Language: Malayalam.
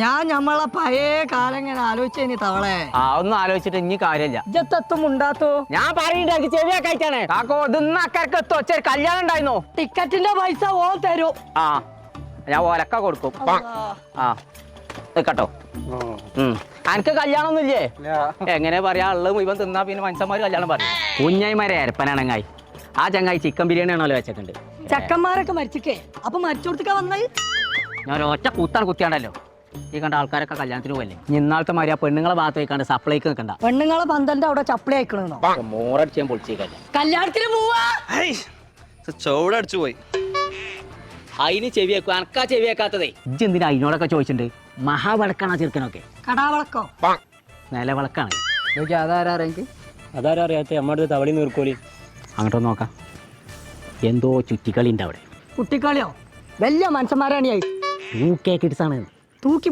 ഞാൻ നമ്മളെ പഴയ കാലം ഇങ്ങനെ ആലോചിച്ചേനി തവളെ. ആ ഒന്നും ആലോചിച്ചിട്ട് ഇനി കാര്യമില്ല. ഇജത്തും ഉണ്ടാത്തോ ഞാൻ പറയുന്നുണ്ട് എനിക്ക് കാക്കോ ഇതൊന്നും അക്കരക്ക് എത്തോ ചെറിയ കല്യാണം ഉണ്ടായിരുന്നോ? ടിക്കറ്റിന്റെ പൈസ ഓൻ തരും. ആ ഞാൻ ഒലക്ക കൊടുക്കും. ആ കേട്ടോ അനക്ക് കല്യാണം ഒന്നുമില്ലേ എങ്ങനെ പറയാ ഉള്ളത് മുഴുവൻ തിന്നാ പിന്നെ മനുഷ്യന്മാര് കല്യാണം പറയും. കുഞ്ഞായിമാരെ അരപ്പനാണങ്ങായി. ആ ചങ്ങായി ചിക്കൻ ബിരിയാണി ആണല്ലോ വെച്ചിട്ടുണ്ട് ചക്കന്മാരൊക്കെ മരിച്ചിക്കേ. അപ്പൊ മരിച്ചു കൊടുത്തൊക്കെ വന്നായി ഞാൻ ഒറ്റ കുത്താണ് കുത്തിയാണ്ടല്ലോ. ഈ കണ്ട ആൾക്കാരൊക്കെ കല്യാണത്തിന് പോയില്ലേ ഇന്നാളത്തെ മാതിരി ആ പെണ്ണുങ്ങളെ ഭാഗത്ത് വെക്കാണ്ട് സപ്ലൈക്ക് നിൽക്കണ്ട പെണ്ണുങ്ങളെ പന്തന്റെ അവിടെ ചപ്ലൈ ആയിക്കണോ മോറടിച്ച് ഞാൻ പൊളിച്ചേക്കല്ലേ കല്യാണത്തിന് പോവാ? ചൂടടിച്ചു പോയി. അതിന് ചെവി വെക്കും. അനക്കാ ചെവി വെക്കാത്തതേ. ഇജ്ജ് എന്തിനാ അതിനോടൊക്കെ ചോദിച്ചിട്ടുണ്ട് മഹാവിളക്കാണ് ആ ചെറുക്കനൊക്കെ. കടാവിളക്കോ നിലവിളക്കാണ്. അതാരാ അതാരാ അറിയാത്ത? നമ്മുടെ തവളി നീർക്കോലി അങ്ങോട്ട് നോക്കാം. എന്തോ ചുറ്റിക്കളി ഉണ്ട് അവിടെ. കുട്ടിക്കളിയോ? വലിയ മനുഷ്യന്മാരാണ് കിഡ്സ് തൂക്കി